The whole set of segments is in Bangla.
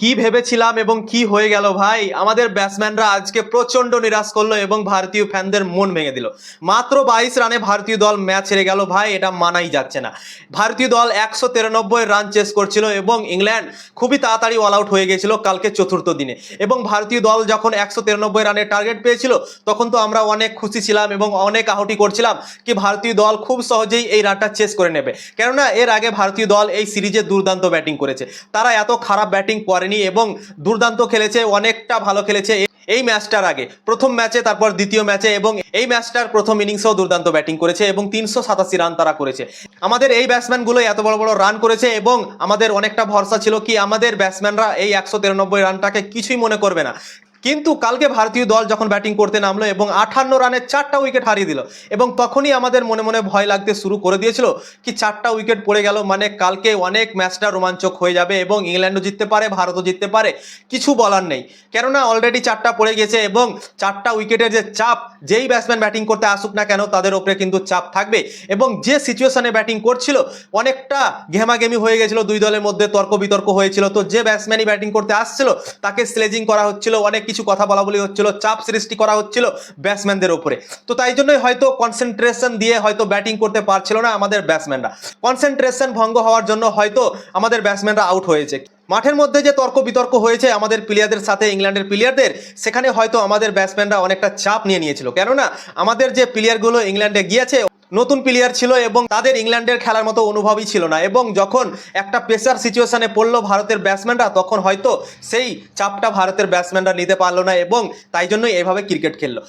কি ভেবেছিলাম এবং কি হয়ে গেল ভাই? আমাদের ব্যাটসম্যানরা আজকে প্রচণ্ড নিরাশ করল এবং ভারতীয় ফ্যানদের মন ভেঙে দিল। মাত্র বাইশ রানে ভারতীয় দল ম্যাচ হেরে গেল ভাই, এটা মানাই যাচ্ছে না। ভারতীয় দল একশো তিরানব্বই রান চেস করছিল এবং ইংল্যান্ড খুবই তাড়াতাড়ি অল আউট হয়ে গেছিল কালকে চতুর্থ দিনে। এবং ভারতীয় দল যখন একশো তিরানব্বই রানের টার্গেট পেয়েছিল, তখন তো আমরা অনেক খুশি ছিলাম এবং অনেক আহটি করছিলাম কি ভারতীয় দল খুব সহজেই এই রানটা চেস করে নেবে। কেননা এর আগে ভারতীয় দল এই সিরিজে দুর্দান্ত ব্যাটিং করেছে। তারা এত খারাপ ব্যাটিং করেনি এবং দুর্দান্ত খেলেছে, অনেকটা ভালো খেলেছে এই ম্যাচটার আগে। প্রথম ম্যাচে, তারপর দ্বিতীয় ম্যাচে এবং এই ম্যাচটার প্রথম ইনিংসেও দুর্দান্ত ব্যাটিং করেছে এবং তিনশো সাতাশি রান তারা করেছে। আমাদের এই ব্যাটসম্যানগুলো এত বড় বড় রান করেছে এবং আমাদের অনেকটা ভরসা ছিল কি আমাদের ব্যাটসম্যানরা এই একশো তিরানব্বই রানটাকে কিছুই মনে করবে না। কিন্তু কালকে ভারতীয় দল যখন ব্যাটিং করতে নামলো এবং আঠান্ন রানে চারটা উইকেট হারিয়ে দিল, এবং তখনই আমাদের মনে মনে ভয় লাগতে শুরু করে দিয়েছিল কি চারটা উইকেট পড়ে গেল মানে কালকে অনেক ম্যাচটা রোমাঞ্চক হয়ে যাবে এবং ইংল্যান্ডও জিততে পারে, ভারতও জিততে পারে, কিছু বলার নেই। কেননা অলরেডি চারটা পড়ে গেছে এবং চারটা উইকেটের যে চাপ, যেই ব্যাটসম্যান ব্যাটিং করতে আসুক না কেন, তাদের ওপরে কিন্তু চাপ থাকবে। এবং যে সিচুয়েশনে ব্যাটিং করছিল, অনেকটা ঘেমাঘেমি হয়ে গেছিল, দুই দলের মধ্যে তর্ক বিতর্ক হয়েছিল। তো যে ব্যাটসম্যানই ব্যাটিং করতে আসছিল, তাকে স্লেজিং করা হচ্ছিল, অনেক কিছু কথা বলা বলি হচ্ছিল, চাপ সৃষ্টি করা হচ্ছিল ব্যাটসম্যানদের ওপরে তো তাই জন্যই হয়তো কনসেন্ট্রেশন দিয়ে হয়তো ব্যাটিং করতে পারছিল না আমাদের ব্যাটসম্যানরা কনসেন্ট্রেশন ভঙ্গ হওয়ার জন্য হয়তো আমাদের ব্যাটসম্যানরা আউট হয়েছে। মাঠের মধ্যে যে তর্ক বিতর্ক হয়েছে আমাদের প্লেয়ারদের সাথে, ইংল্যান্ডের প্লেয়ারদের সেখানে হয়তো আমাদের ব্যাটসম্যানরা অনেকটা চাপ নিয়ে নিয়েছিল। কেননা আমাদের যে প্লেয়ারগুলো ইংল্যান্ডে গিয়েছে নতুন প্লেয়ার ছিল এবং তাদের ইংল্যান্ডের খেলার মতো অনুভবই ছিল না। এবং যখন একটা প্রেসার সিচুয়েশনে পড়ল ভারতের ব্যাটসম্যানরা তখন হয়তো সেই চাপটা ভারতের ব্যাটসম্যানরা নিতে পারল না এবং তাই জন্যই এভাবে ক্রিকেট খেললো।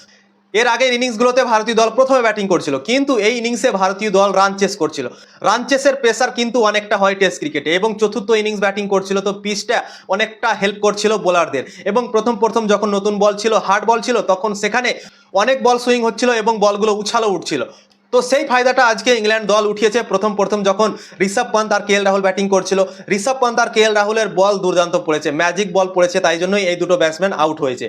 এর আগের ইনিংসগুলোতে ভারতীয় দল প্রথমে ব্যাটিং করছিল, কিন্তু এই ইনিংসে ভারতীয় দল রান চেস করছিল। রান চেসের প্রেসার কিন্তু অনেকটা হয় টেস্ট ক্রিকেটে এবং চতুর্থ ইনিংস ব্যাটিং করছিল তো পিচটা অনেকটা হেল্প করছিল বোলারদের এবং প্রথম প্রথম যখন নতুন বল ছিল হার্ড বল ছিল, তখন সেখানে অনেক বল সুইং হচ্ছিল এবং বলগুলো উছালো উঠছিল। তো সেই ফায়দাটা আজকে ইংল্যান্ড দল উঠিয়েছে। প্রথম প্রথম যখন ঋষভ পন্থ আর কে এল রাহুল ব্যাটিং করছিল, ঋষভ পন্থ আর কে এল রাহুলের বল দুর্দান্ত পড়েছে, ম্যাজিক বল পড়েছে, তাই জন্যই এই দুটো ব্যাটসম্যান আউট হয়েছে।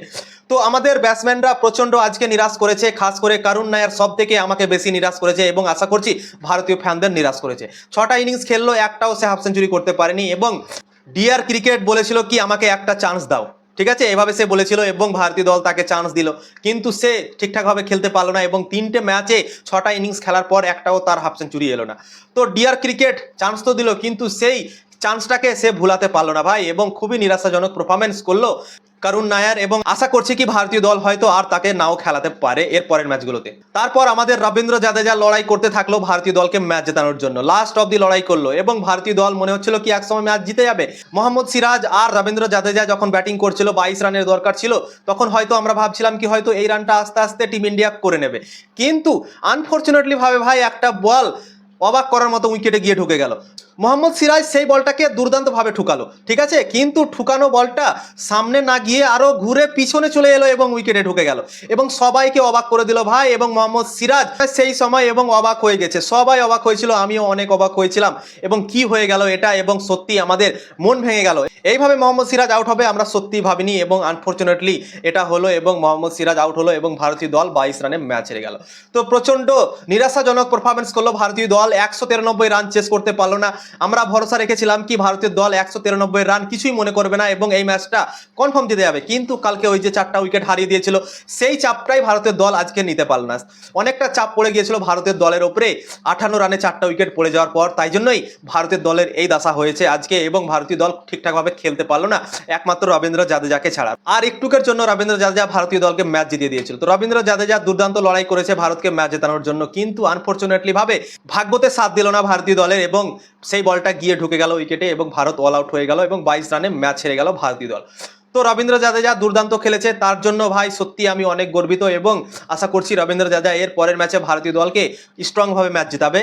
তো আমাদের ব্যাটসম্যানরা প্রচণ্ড আজকে নিরাশ করেছে, খাস করে কারুন নায়ার সব থেকে আমাকে বেশি নিরাশ করেছে এবং আশা করছি ভারতীয় ফ্যানদের নিরাশ করেছে। ছটা ইনিংস খেললো, একটাও সে হাফ সেঞ্চুরি করতে পারেনি এবং ডিআর ক্রিকেট বলেছিল কি, আমাকে একটা চান্স দাও। ঠিক আছে? এভাবে সে বলেছিল এবং ভারতীয় দল তাকে চান্স দিল। কিন্তু সে ঠিকঠাকভাবে খেলতে পারল না এবং তিনটে ম্যাচে ছটা ইনিংস খেলার পর একটাও তার হাফ সেঞ্চুরি এলো না। তো ডিয়ার ক্রিকেট চান্স তো দিল, কিন্তু সেই চান্সটাকে সে ভুলাতে পারল না ভাই এবং খুবই নিরাশাজনক পারফরমেন্স করল। কারুন নায়ার এবং আশা করছি কি ভারতীয় দল হয়তো আর তাকে নাও খেলাতে পারে এর পরের ম্যাচগুলোতে। তারপর আমাদের রবীন্দ্র জাদেজা লড়াই করতে থাকল ভারতীয় দলকে ম্যাচ জেতানোর জন্য। লাস্ট অব দি লড়াই করল এবং ভারতীয় দল মনে হচ্ছিল কি একসময় ম্যাচ জিতে যাবে। মোহাম্মদ সিরাজ আর রবীন্দ্র জাদেজা যখন ব্যাটিং করছিল, বাইশ রানের দরকার ছিল, তখন হয়তো আমরা ভাবছিলাম কি হয়তো এই রানটা আস্তে আস্তে টিম ইন্ডিয়া করে নেবে। কিন্তু আনফর্চুনেটলি ভাবে ভাই একটা বল অবাক করার মতো উইকেটে গিয়ে ঢুকে গেল। মোহাম্মদ সিরাজ সেই বলটাকে দুর্দান্তভাবে ঠুকালো, ঠিক আছে? কিন্তু ঠুকানো বলটা সামনে না গিয়ে আরও ঘুরে পিছনে চলে এলো এবং উইকেটে ঢুকে গেল। এবং সবাইকে অবাক করে দিল, ভাই, এবং মোহাম্মদ সিরাজ সেই সময় এবং অবাক হয়ে গেছে। সবাই অবাক হয়েছিল, আমিও অনেক অবাক হয়েছিলাম। এবং কি হয়ে গেল এটা? এবং সত্যি আমাদের মন ভেঙে গেল। এইভাবে মোহাম্মদ সিরাজ আউট হবে, আমরা সত্যি ভাবিনি এবং আনফর্চুনেটলি এটা হলো এবং মোহাম্মদ সিরাজ আউট হলো এবং ভারতীয় দল বাইশ রানে ম্যাচ হেরে গেল। তো প্রচণ্ড নিরাশাজনক পারফরমেন্স করল ভারতীয় দল একশো তিরানব্বই রান চেস করতে পারল না। আমরা ভরসা রেখেছিলাম কি ভারতীয় দল একশো তিরানব্বই রান কিছুই মনে করবে না এবং এই ম্যাচটা কনফার্ম জিতে যাবে। কিন্তু কালকে ওই যে চারটা উইকেট হারিয়ে দিয়েছিল, সেই চাপটাই ভারতের দল আজকে নিতে পারল না। অনেকটা চাপ পড়ে গিয়েছিল ভারতের দলের ওপরে আঠান্ন রানে চারটা উইকেট পড়ে যাওয়ার পর তাই জন্যই ভারতের দলের এই দশা হয়েছে আজকে এবং ভারতীয় দল ঠিকঠাকভাবে খেলতে পারল না। একমাত্র রবীন্দ্র জাদেজাকে ছাড়া। আর একটুকের জন্য রবীন্দ্র জাদেজা ভারতীয় দলকে ম্যাচ জিতিয়ে দিয়েছিল। তো রবীন্দ্র জাদেজা দুর্দান্ত লড়াই করেছে ভারতকে ম্যাচ জেতানোর জন্য। কিন্তু আনফর্চুনেটলি ভাবে ভাগ্যতে সাথ দিল না ভারতীয় দলের এবং সেই বলটা গিয়ে ঢুকে গেল উইকেটে এবং ভারত অল আউট হয়ে গেল এবং বাইশ রানে ম্যাচ হেরে গেল ভারতীয় দল। তো রবীন্দ্র জাদেজা দুর্দান্ত খেলেছে, তার জন্য ভাই সত্যি আমি অনেক গর্বিত এবং আশা করছি রবীন্দ্র জাদেজা এর পরের ম্যাচে ভারতীয় দলকে স্ট্রংভাবে ম্যাচ জিতাবে।